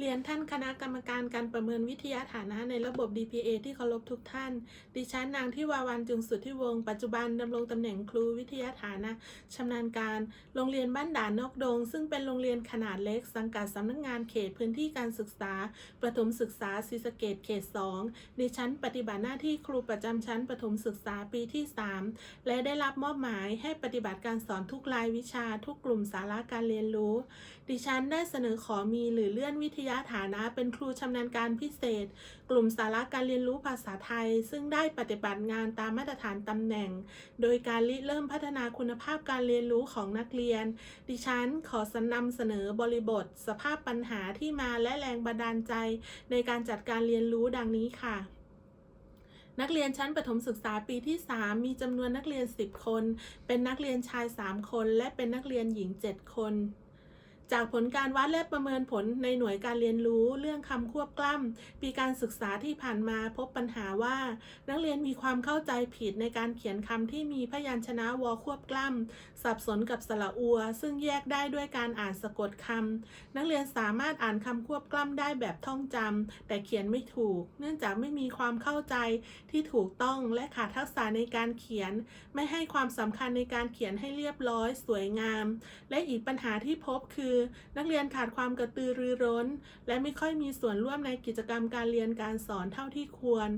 เรียนท่านคณะกรรมการการประเมินวิทยาฐานะในระบบ DPA ที่เคารพทุกท่าน ดิฉันนางที่วาวันจุงสุทธิวงศ์ปัจจุบันดำรงตำแหน่งครูวิทยาฐานะชำนาญการ โรงเรียนบ้านด่านนอกดง ซึ่งเป็นโรงเรียนขนาดเล็ก สังกัดสำนักงงานเขตพื้นที่การศึกษา ประถมศึกษาศรีสะเกดเขต 2 ดิฉันปฏิบัติหน้าที่ครูประจำชั้นประถมศึกษาปีที่ 3 และได้รับมอบหมายให้ปฏิบัติการสอนทุกรายวิชาทุกกลุ่มสาระการเรียนรู้ ดิฉันได้เสนอขอมีหรือเลื่อนวิทยาฐานะเป็นครูชำนาญการพิเศษ กลุ่มสาระการเรียนรู้ภาษาไทย ซึ่งได้ปฏิบัติงานตามมาตรฐานตำแหน่ง โดยการริเริ่มพัฒนาคุณภาพการเรียนรู้ของนักเรียน ดิฉันขอสนำเสนอบริบท สภาพปัญหาที่มาและแรงบันดาลใจ ในการจัดการเรียนรู้ดังนี้ค่ะนักเรียนชั้นประถมศึกษาปีที่ 3 มีจำนวนนักเรียน 10 คน เป็นนักเรียนชาย 3 คน และเป็นนักเรียนหญิง 7 คน จากผลการวัดและประเมินผลในหน่วยการเรียนรู้เรื่องคำควบกล้ำปีการศึกษาที่ผ่านมาพบปัญหาว่า นักเรียนมีความเข้าใจผิดในการเขียนคำที่มีพยัญชนะวอควบกล้ำสับสนกับสระอัว ซึ่งแยกได้ด้วยการอ่านสะกดคำนักเรียนสามารถอ่านคำควบกล้ำได้แบบท่องจำแต่เขียนไม่ถูก เนื่องจากไม่มีความเข้าใจที่ถูกต้องและขาดทักษะในการเขียน ไม่ให้ความสำคัญในการเขียนให้เรียบร้อย สวยงาม และอีกปัญหาที่พบคือนักเรียนขาดความกระตือรือร้น และไม่ค่อยมีส่วนร่วมในกิจกรรมการเรียนการสอนเท่าที่ควร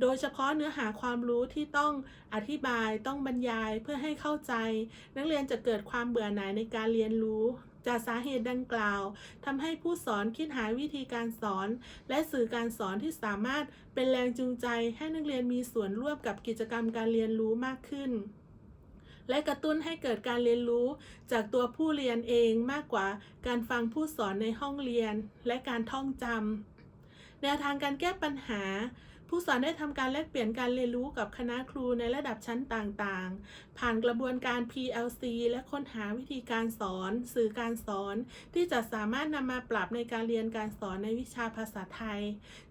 โดยเฉพาะเนื้อหาความรู้ที่ต้องอธิบายต้องบรรยายเพื่อให้เข้าใจ นักเรียนจะเกิดความเบื่อหน่ายในการเรียนรู้จากสาเหตุดังกล่าวทำให้ผู้สอนคิดหาวิธีการสอน และสื่อการสอนที่สามารถเป็นแรงจูงใจให้นักเรียนมีส่วนร่วมกับกิจกรรมการเรียนรู้มากขึ้น และกระตุ้นให้เกิดการเรียนรู้จากตัวผู้เรียนเองมากกว่าการฟังผู้สอนในห้องเรียนและการท่องจำแนวทางการแก้ปัญหา ผู้สอนได้ทำการแลกเปลี่ยนการเรียนรู้กับคณะครูในระดับชั้นต่างๆ ผ่านกระบวนการ PLC และค้นหาวิธีการสอน สื่อการสอน ที่จะสามารถนำมาปรับในการเรียนการสอนในวิชาภาษาไทย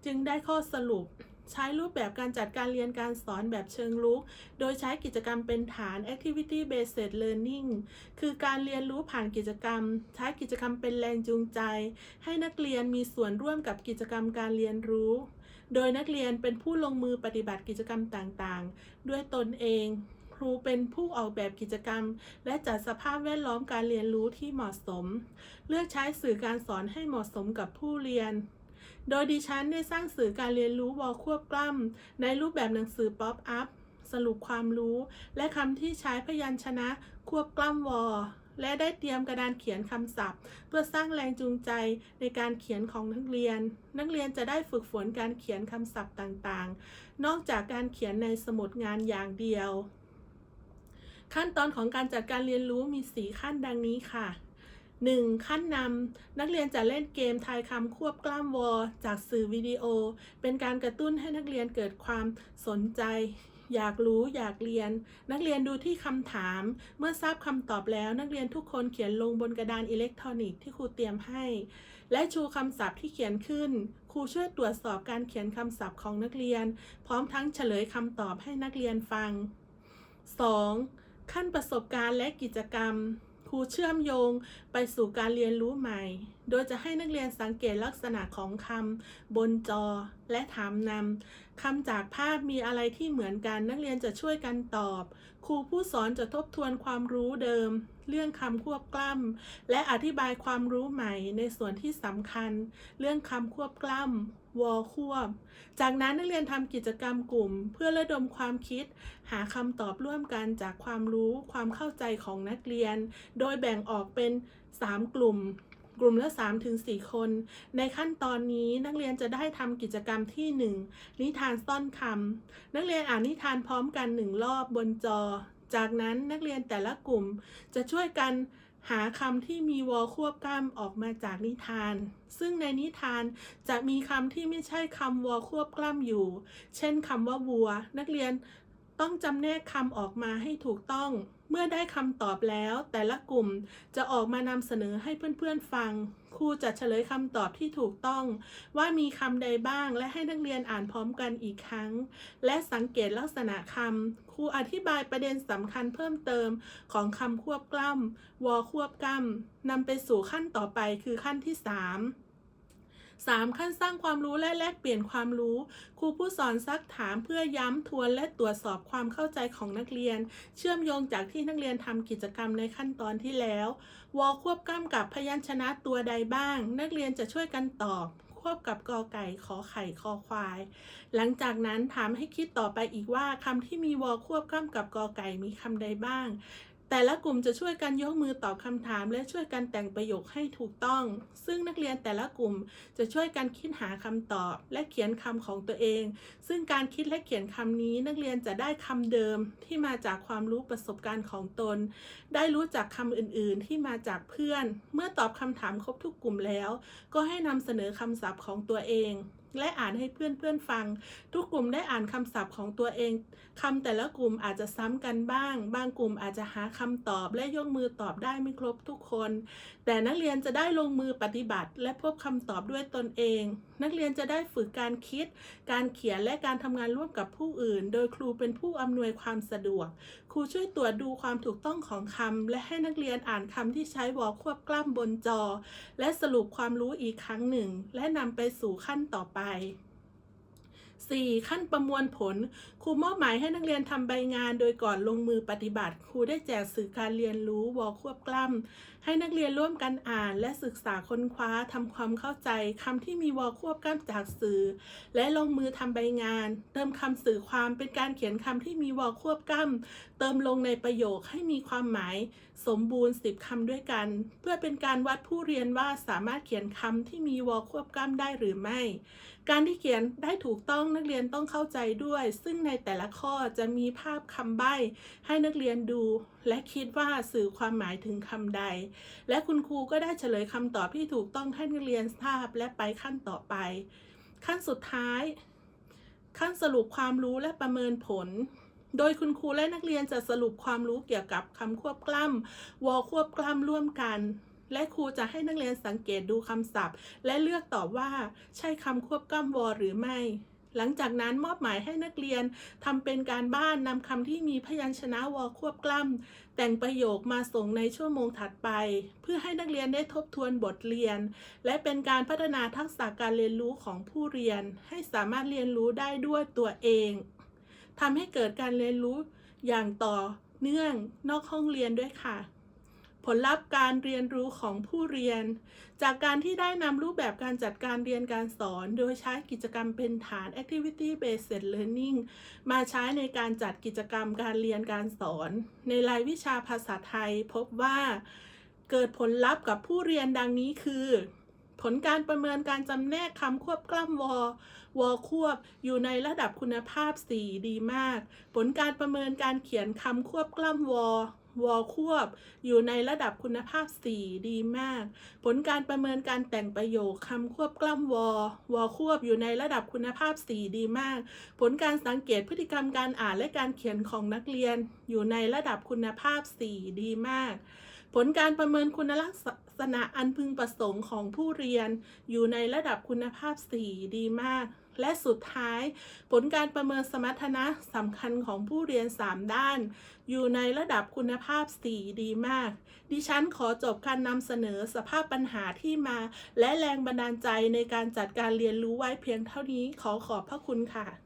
จึงได้ข้อสรุป ใช้รูปแบบการจัดการเรียนการสอนแบบเชิงลุก โดยใช้กิจกรรมเป็นฐาน activity based learning คือการเรียนรู้ผ่านกิจกรรม ใช้กิจกรรมเป็นแรงจูงใจ ให้นักเรียนมีส่วนร่วมกับกิจกรรมการเรียนรู้ โดยนักเรียนเป็นผู้ลงมือปฏิบัติกิจกรรมต่างๆ ด้วยตนเอง ครูเป็นผู้ออกแบบกิจกรรม และจัดสภาพแวดล้อมการเรียนรู้ที่เหมาะสม เลือกใช้สื่อการสอนให้เหมาะสมกับผู้เรียน โดยดิฉันได้สร้างสื่อการเรียนรู้วอลควบกล้ำในรูปแบบหนังสือป๊อปอัพสรุปความรู้ และคำที่ใช้พยัญชนะควบกล้ำวอและได้เตรียมกระดานเขียนคำศัพท์ เพื่อสร้างแรงจูงใจในการเขียนของนักเรียน นักเรียนจะได้ฝึกฝนการเขียนคำศัพท์ต่างๆ นอกจากการเขียนในสมุดงานอย่างเดียว ขั้นตอนของการจัดการเรียนรู้มี 4 ขั้นดังนี้ค่ะ 1. ขั้นนำนักเรียนจะเล่นเกมทายคำควบกล้ามวอจากสื่อวิดีโอ เป็นการกระตุ้นให้นักเรียนเกิดความสนใจ อยากรู้อยากเรียน นักเรียนดูที่คำถาม เมื่อทราบคำตอบแล้วนักเรียนทุกคนเขียนลงบนกระดานอิเล็กทรอนิกส์ที่ครูเตรียมให้ และชูคำศัพท์ที่เขียนขึ้น ครูช่วยตรวจสอบการเขียนคำศัพท์ของนักเรียน พร้อมทั้งเฉลยคำตอบให้นักเรียนฟัง 2. ขั้นประสบการณ์และกิจกรรม รูเชื่อมโยงไปสู่การเรียนรู้ใหม่ โดยจะให้นักเรียนสังเกตลักษณะของคำบนจอและถามนำคำจากภาพมีอะไรที่เหมือนกันนักเรียนจะช่วยกันตอบ ครูผู้สอนจะทบทวนความรู้เดิม เรื่องคำควบกล้ำและอธิบายความรู้ใหม่ในส่วนที่สำคัญ เรื่องคำควบกล้ำ วอลควบ จากนั้นนักเรียนทำกิจกรรมกลุ่ม เพื่อระดมความคิด หาคำตอบร่วมกันจากความรู้ความเข้าใจของนักเรียน โดยแบ่งออกเป็น 3 กลุ่ม กลุ่มละ3ถึง4คน ในขั้นตอนนี้นักเรียนจะได้ทำกิจกรรมที่ 1 นิทานซ่อนคำนักเรียนอ่านนิทานพร้อมกันหนึ่งรอบบนจอ จากนั้นนักเรียนแต่ละกลุ่มจะช่วยกัน หาคำที่มีวอควบกล้ำออกมาจากนิทาน ซึ่งในนิทานจะมีคำที่ไม่ใช่คำวอควบกล้ำอยู่ เช่นคำว่าวัว นักเรียนต้องจำแนกคำออกมาให้ถูกต้อง เมื่อได้คำตอบแล้ว แต่ละกลุ่มจะออกมานำเสนอให้เพื่อนๆฟัง ครูจะเฉลยคำตอบที่ถูกต้อง ว่ามีคำใดบ้างและให้นักเรียนอ่านพร้อมกันอีกครั้ง และสังเกตลักษณะคำครูอธิบายประเด็นสำคัญเพิ่มเติมของคำควบกล้ำวอควบกล้ำนำไปสู่ขั้นต่อไปคือขั้นที่ 3 3. ขั้นสร้างความรู้และแลกเปลี่ยนความรู้ ครูผู้สอนซักถามเพื่อย้ำทวนและตรวจสอบความเข้าใจของนักเรียน เชื่อมโยงจากที่นักเรียนทำกิจกรรมในขั้นตอนที่แล้ววอควบกล้ำกับพยัญชนะตัวใดบ้าง นักเรียนจะช่วยกันตอบควบกับกอไก่ขอไข่คอควาย หลังจากนั้นถามให้คิดต่อไปอีกว่าคำที่มีวอควบกล้ำกับกอไก่มีคำใดบ้าง แต่ละกลุ่มจะช่วยกันยกมือตอบคำถาม และช่วยกันแต่งประโยคให้ถูกต้อง ซึ่งนักเรียนแต่ละกลุ่มจะช่วยกันคิดหาคำตอบ และเขียนคำของตัวเอง ซึ่งการคิดและเขียนคำนี้ นักเรียนจะได้คำเดิมที่มาจากความรู้ประสบการณ์ของตน ได้รู้จักคำอื่นๆ ที่มาจากเพื่อน เมื่อตอบคำถามครบทุกกลุ่มแล้ว ก็ให้นำเสนอคำศัพท์ของตัวเอง และอ่านให้เพื่อนๆฟัง ทุกกลุ่มได้อ่านคำศัพท์ของตัวเองคำแต่ละกลุ่มอาจจะซ้ำกันบ้าง บางกลุ่มอาจจะหาคำตอบ และยกมือตอบได้ไม่ครบทุกคน แต่นักเรียนจะได้ลงมือปฏิบัติ และพบคำตอบด้วยตนเอง นักเรียนจะได้ฝึกการคิด การเขียนและการทำงานร่วมกับผู้อื่น โดยครูเป็นผู้อำนวยความสะดวก ครูช่วยตรวจดูความถูกต้องของคำและให้นักเรียนอ่านคำที่ใช้วอควบกล้ำบนจอ และสรุปความรู้อีกครั้งหนึ่ง และนำไปสู่ขั้นต่อไป 4. ขั้นประมวลผล ครูมอบหมายให้นักเรียนทำใบงานโดยก่อนลงมือปฏิบัติ ครูได้แจกสื่อการเรียนรู้วอลควบกล้ำให้นักเรียนร่วมกันอ่าน และศึกษาค้นคว้าทำความเข้าใจคำที่มีวอลควบกล้ำจากสื่อ และลงมือทำใบงาน เติมคำสื่อความเป็นการเขียนคำที่มีวอลควบกล้ำเติมลงในประโยคให้มีความหมาย สมบูรณ์สิบคำด้วยกัน เพื่อเป็นการวัดผู้เรียนว่าสามารถเขียนคำที่มีวอลควบกล้ำได้หรือไม่ การที่เขียนได้ถูกต้องนักเรียนต้องเข้าใจด้วย ซึ่งในแต่ละข้อจะมีภาพคำใบ้ ให้นักเรียนดู และคิดว่าสื่อความหมายถึงคำใด และคุณครูก็ได้เฉลยคำตอบที่ถูกต้องให้นักเรียนทราบและไปขั้นต่อไป ขั้นสุดท้าย ขั้นสรุปความรู้และประเมินผลโดยคุณครูและนักเรียนจะสรุปความรู้เกี่ยวกับคำควบกล้ำวอควบกล้ำร่วมกัน และครูจะให้นักเรียนสังเกตดูคำศัพท์ และเลือกตอบว่า ใช่คำควบกล้ำวอหรือไม่ หลังจากนั้นมอบหมายให้นักเรียนทำเป็นการบ้านนำคำที่มีพยัญชนะวอควบกล้ำแต่งประโยคมาส่งในชั่วโมงถัดไป เพื่อให้นักเรียนได้ทบทวนบทเรียน และเป็นการพัฒนาทักษะการเรียนรู้ของผู้เรียน ให้สามารถเรียนรู้ได้ด้วยตัวเองทำให้เกิดการเรียนรู้อย่างต่อเนื่องนอกห้องเรียนด้วยค่ะ ผลลัพธ์การเรียนรู้ของผู้เรียน จากการที่ได้นำรูปแบบการจัดการเรียนการสอน โดยใช้กิจกรรมเป็นฐาน activity based learning มาใช้ในการจัดกิจกรรมการเรียนการสอน ในรายวิชาภาษาไทยพบว่า เกิดผลลัพธ์กับผู้เรียนดังนี้คือ ผลการประเมินการจำแนกคำควบกล้ำวอวอควบอยู่ในระดับคุณภาพ 4 ดีมาก ผลการประเมินการเขียนคำควบกล้ำวอ วอลควบ อยู่ในระดับคุณภาพ 4 ดีมาก ผลการประเมินการแต่งประโยคคำควบกล้ำวอลวอลควบอยู่ในระดับคุณภาพ 4 ดีมาก ผลการสังเกตพฤติกรรมการอ่านและการเขียนของนักเรียน อยู่ในระดับคุณภาพ 4 ดีมาก ผลการประเมินคุณลักษณะอันพึงประสงค์ของผู้เรียน อยู่ในระดับคุณภาพ 4 ดีมาก และสุดท้าย ผลการประเมินสมรรถนะสำคัญของผู้เรียน 3 ด้าน อยู่ในระดับคุณภาพ 4 ดีมาก ดิฉันขอจบการนำเสนอสภาพปัญหาที่มา และแรงบันดาลใจในการจัดการเรียนรู้ไว้เพียงเท่านี้ขอขอบพระคุณค่ะ